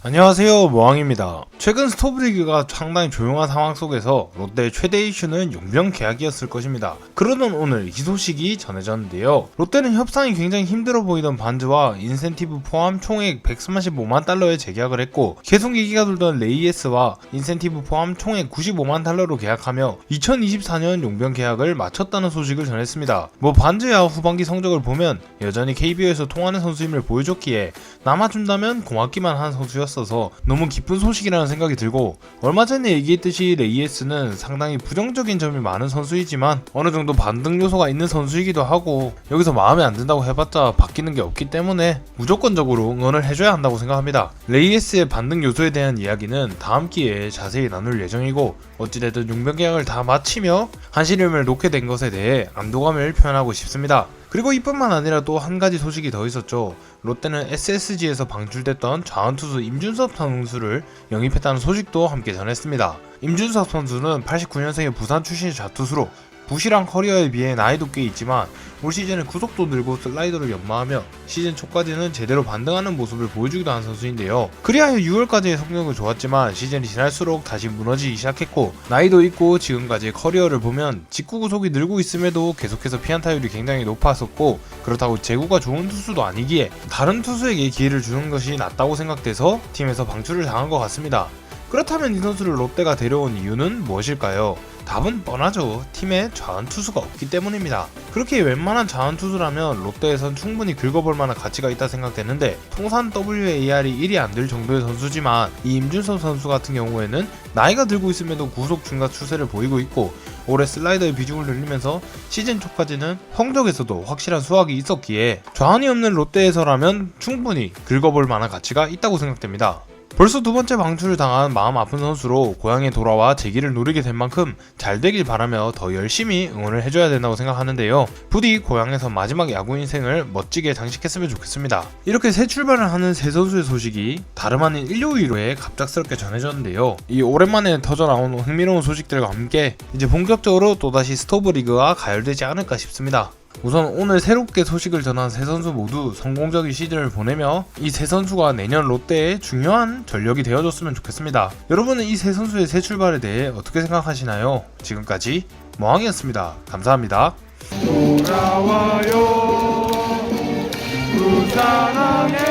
안녕하세요 모왕입니다. 최근 스토브리그가 상당히 조용한 상황 속에서 롯데의 최대 이슈는 용병 계약이었을 것입니다. 그러던 오늘 이 소식이 전해졌는데요. 롯데는 협상이 굉장히 힘들어 보이던 반즈와 인센티브 포함 총액 135만 달러에 재계약을 했고 계속 얘기가 돌던 레이에스와 인센티브 포함 총액 95만 달러로 계약하며 2024년 용병 계약을 마쳤다는 소식을 전했습니다. 뭐 반즈야 후반기 성적을 보면 여전히 KBO에서 통하는 선수임을 보여줬기에 남아준다면 고맙기만 한 선수였어서 너무 기쁜 소식이라는 생각이 들고 얼마 전에 얘기했듯이 레이에스는 상당히 부정적인 점이 많은 선수이지만 어느 정도 반등 요소가 있는 선수이기도 하고 여기서 마음에 안 든다고 해봤자 바뀌는 게 없기 때문에 무조건적으로 응원을 해줘야 한다고 생각합니다. 레이에스의 반등 요소에 대한 이야기는 다음 기회에 자세히 나눌 예정이고 어찌됐든 용병 계약을 다 마치며 한시름을 놓게 된 것에 대해 안도감을 표현하고 싶습니다. 그리고 이뿐만 아니라 또 한 가지 소식이 더 있었죠. 롯데는 SSG에서 방출됐던 좌완투수 임준섭 선수를 영입했다는 소식도 함께 전했습니다. 임준섭 선수는 89년생의 부산 출신의 좌투수로 부실한 커리어에 비해 나이도 꽤 있지만 올 시즌에 구속도 늘고 슬라이더를 연마하며 시즌 초까지는 제대로 반등하는 모습을 보여주기도 한 선수인데요. 그리하여 6월까지의 성적은 좋았지만 시즌이 지날수록 다시 무너지기 시작했고 나이도 있고 지금까지 커리어를 보면 직구 구속이 늘고 있음에도 계속해서 피안타율이 굉장히 높았었고 그렇다고 제구가 좋은 투수도 아니기에 다른 투수에게 기회를 주는 것이 낫다고 생각돼서 팀에서 방출을 당한 것 같습니다. 그렇다면 이 선수를 롯데가 데려온 이유는 무엇일까요? 답은 뻔하죠. 팀에 좌완 투수가 없기 때문입니다. 그렇게 웬만한 좌완 투수라면 롯데에선 충분히 긁어볼 만한 가치가 있다 생각되는데 통산 WAR이 1이 안 될 정도의 선수지만 이 임준섭 선수 같은 경우에는 나이가 들고 있음에도 구속 증가 추세를 보이고 있고 올해 슬라이더의 비중을 늘리면서 시즌 초까지는 성적에서도 확실한 수확이 있었기에 좌완이 없는 롯데에서라면 충분히 긁어볼 만한 가치가 있다고 생각됩니다. 벌써 두 번째 방출을 당한 마음 아픈 선수로 고향에 돌아와 재기를 노리게 된 만큼 잘 되길 바라며 더 열심히 응원을 해줘야 된다고 생각하는데요. 부디 고향에서 마지막 야구 인생을 멋지게 장식했으면 좋겠습니다. 이렇게 새 출발을 하는 새 선수의 소식이 다름 아닌 일요일에 갑작스럽게 전해졌는데요. 이 오랜만에 터져나온 흥미로운 소식들과 함께 이제 본격적으로 또다시 스토브 리그가 가열되지 않을까 싶습니다. 우선 오늘 새롭게 소식을 전한 세 선수 모두 성공적인 시즌을 보내며 이 세 선수가 내년 롯데의 중요한 전력이 되어줬으면 좋겠습니다. 여러분은 이 세 선수의 새 출발에 대해 어떻게 생각하시나요? 지금까지 모항이었습니다. 감사합니다. 돌아와요, 그